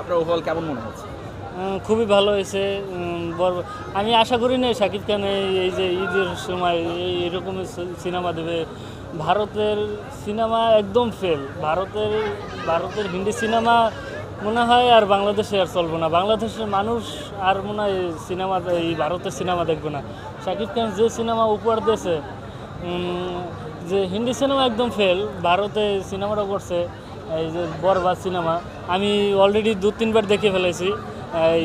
আপনার ওভারঅল কেমন মনে হচ্ছে? খুবই ভালো হয়েছে। আমি আশা করি না শাকিব খান এই যে ঈদের সময় এই এরকমের সিনেমা দেবে। ভারতের সিনেমা একদম ফেল ভারতের ভারতের হিন্দি সিনেমা মনে হয় আর বাংলাদেশে আর চলবে না। বাংলাদেশের মানুষ আর মনে হয় সিনেমা এই ভারতের সিনেমা দেখবে না। শাকিব খান যে সিনেমা উপহার দিয়েছে যে হিন্দি সিনেমা একদম ফেল ভারতে সিনেমাটা করছে। এই যে বরবাদ সিনেমা, আমি অলরেডি দু, তিনবার দেখে ফেলেছি। এই,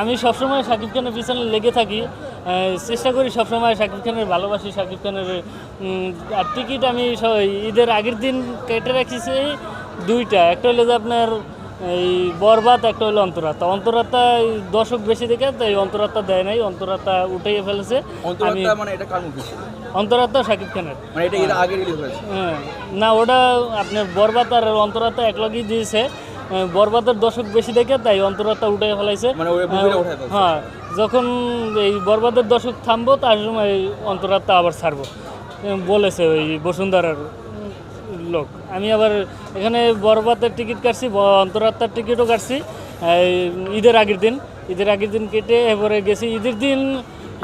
আমি সবসময় শাকিব খানের পিছনে লেগে থাকি। চেষ্টা করি সবসময় শাকিব খানের ভালোবাসি, শাকিব খানের আর টিকিট আমি ঈদের আগের দিন কেটে রাখিছি দুইটা। একটা হলো যে আপনার এই বরবাদ একটা হলো অন্তরাত্মা। অন্তরাত্মা এই দর্শক বেশি দেখে তো এই অন্তরাত্মা দেয় নাই অন্তরাত্মা উঠেই ফেলেছে। অন্তরাত্মা মানে এটা কার মুভি অন্তরাত্মা শাকিব খানের। মানে এটা এর আগে রিলিজ হয়েছে। হ্যাঁ। না ওটা আপনার বরবাদ আর অন্তরাত্মা এক লগেই দিয়েছে। বরবাদের দর্শক বেশি দেখে তাই অন্তরাত্মা উঠে ফেলাইছে। মানে ফেলছে। হ্যাঁ যখন এই বরবাদের দর্শক থামবো তার সময় অন্তরাত্মা আবার ছাড়বো। বলেছে ওই বসুন্ধরার। লোক। আমি আবার এখানে বরবাদের টিকিট কাটছি অন্তরাত্মার টিকিটও কাটছি ঈদের আগের দিন। ঈদের আগের দিন কেটে এবারে গেছি। ঈদের দিন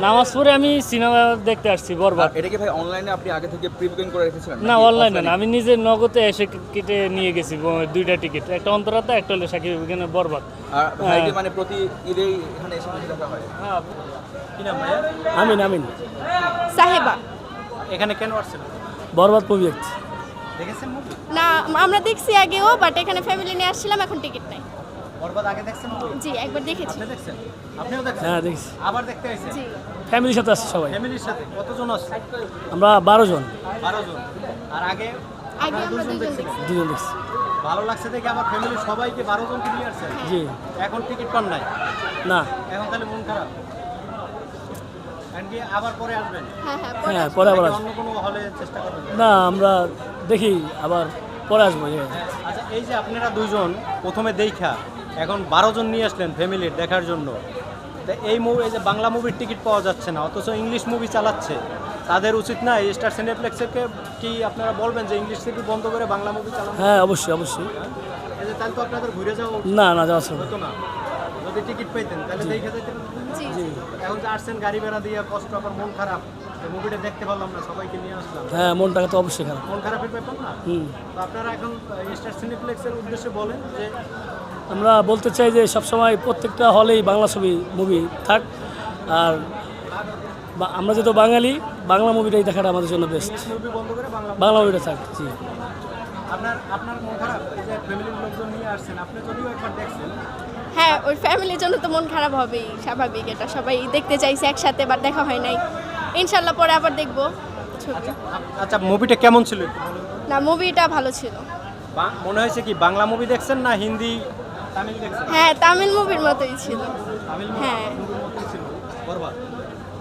নামাজ পড়ে আমি সিনেমা দেখতে আসছি বরবাদ এটা কি ভাই অনলাইনে আপনি আগে থেকে প্রি বুকিং করে রেখেছিলেন না অনলাইনে না। আমি নিজে নগদে এসে কেটে নিয়ে গেছি দুইটা টিকিট। একটা অন্তরাত্মা একটা হলো সাকিব এখানে বরবাদ আর মানে প্রতি ঈদেই এখানে এসে দেখা হয়? হ্যাঁ। কি নাম আমিন আমিন। সাহেবা। এখানে কেন আসছেন? বরবাদ মুভি না আমরা দেখছি আগেও বাট এখানে ফ্যামিলি নিয়ে আসছিলাম এখন টিকিট নাই। বরবাদ আগে দেখছেন জি একবার দেখেছি। দেখছেন? আপনিও দেখছেন? হ্যাঁ দেখছি। আবার দেখতে আইছেন? জি। ফ্যামিলির সাথে আসছি সবাই। ফ্যামিলির সাথে? কতজন আছে? আমরা জন। জন। আর আগে? আগে আমরা দুজন দেখছি দুজন দেখছি। ভালো লাগছে দেখে আমার ফ্যামিলির সবাইকে বারো জনকে নিয়ে আসছেন? জি। এখন টিকিট পান নাই? না। এখন তাহলে মন খারাপ এখন কি আবার পরে আসবেন হ্যাঁ হ্যাঁ পরে হ্যাঁ আবার নাকি আসব অন্য কোনো হলে চেষ্টা করবেন? না আমরা দেখি আবার পরে আসব এই আচ্ছা এই যে আপনারা দুইজন প্রথমে দেখা এখন বারো জন নিয়ে আসলেন ফ্যামিলির দেখার জন্য। তা এই মুভি এই যে বাংলা মুভির টিকিট পাওয়া যাচ্ছে না অথচ ইংলিশ মুভি চালাচ্ছে। তাদের উচিত না এই স্টার সিনেপ্লেক্সকে কি আপনারা বলবেন যে ইংলিশ টিকিট বন্ধ করে বাংলা মুভি চালানো? হ্যাঁ অবশ্যই অবশ্যই। এই যে তাহলে তো আপনাদের ঘুরে যাওয়া না না যাওয়া হতো না। যদি টিকিট পেতেন তাহলে দেখে যেতেন। জি। এখন যে আসছেন গাড়ি ভাড়া দিয়ে কষ্ট আবার মন খারাপ মুভিটা দেখতে পারলাম না সবাইকে নিয়ে আসলাম। হ্যাঁ মনটাকে তো অবশ্যই খারাপ। মন খারাপের ব্যাপার না? হুম। তো আপনারা এখন স্টার সিনেপ্লেক্সের উদ্দেশ্যে বলেন যে আমরা বলতে চাই যে সবসময় প্রত্যেকটা হলেই বাংলা ছবি মুভি থাক। আর বা- আমরা যেহেতু বাঙালি বাংলা মুভিটাই দেখাটা আমাদের জন্য বেস্ট মুভি বন্ধ করে বাংলা বাংলা মুভিটা থাক জি। আপনার আপনার মন খারাপ? এই যে ফ্যামিলির লোকজন নিয়ে আসছেন আপনি যদিও একবার দেখছেন। হ্যাঁ ওই ফ্যামিলির জন্য তো মন খারাপ হবেই স্বাভাবিক এটা। সবাই দেখতে চাইছে একসাথে বাট দেখা হয় নাই। ইনশাল্লাহ পরে আবার দেখব ছবি। আচ্ছা মুভিটা কেমন ছিল। না মুভিটা ভালো ছিল। বা- মনে হয়েছে কি বাংলা মুভি দেখছেন না হিন্দি তামিল দেখছেন? হ্যাঁ তামিল মুভির মতোই ছিল। তামিল হ্যাঁ। মুভির ছিল। বরবাদ।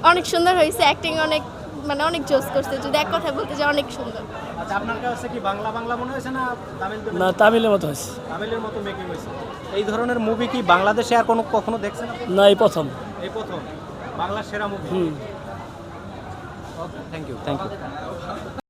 অনেক সুন্দর হয়েছে অ্যাক্টিং অনেক মানে অনেক জোস করছে। যদি এক কথা বলতে যাই অনেক সুন্দর। আচ্ছা আপনার কাছে কি বাংলা বাংলা মনে হয়েছে না তামিল? না তামিলের মতো হয়েছে। তামিলের মতো মেকিং হয়েছে। এই ধরনের মুভি কি বাংলাদেশে আর কোনো কখনো দেখছেন? না এই প্রথম। এই প্রথম। বাংলা সেরা movie hmm. Thank you thank you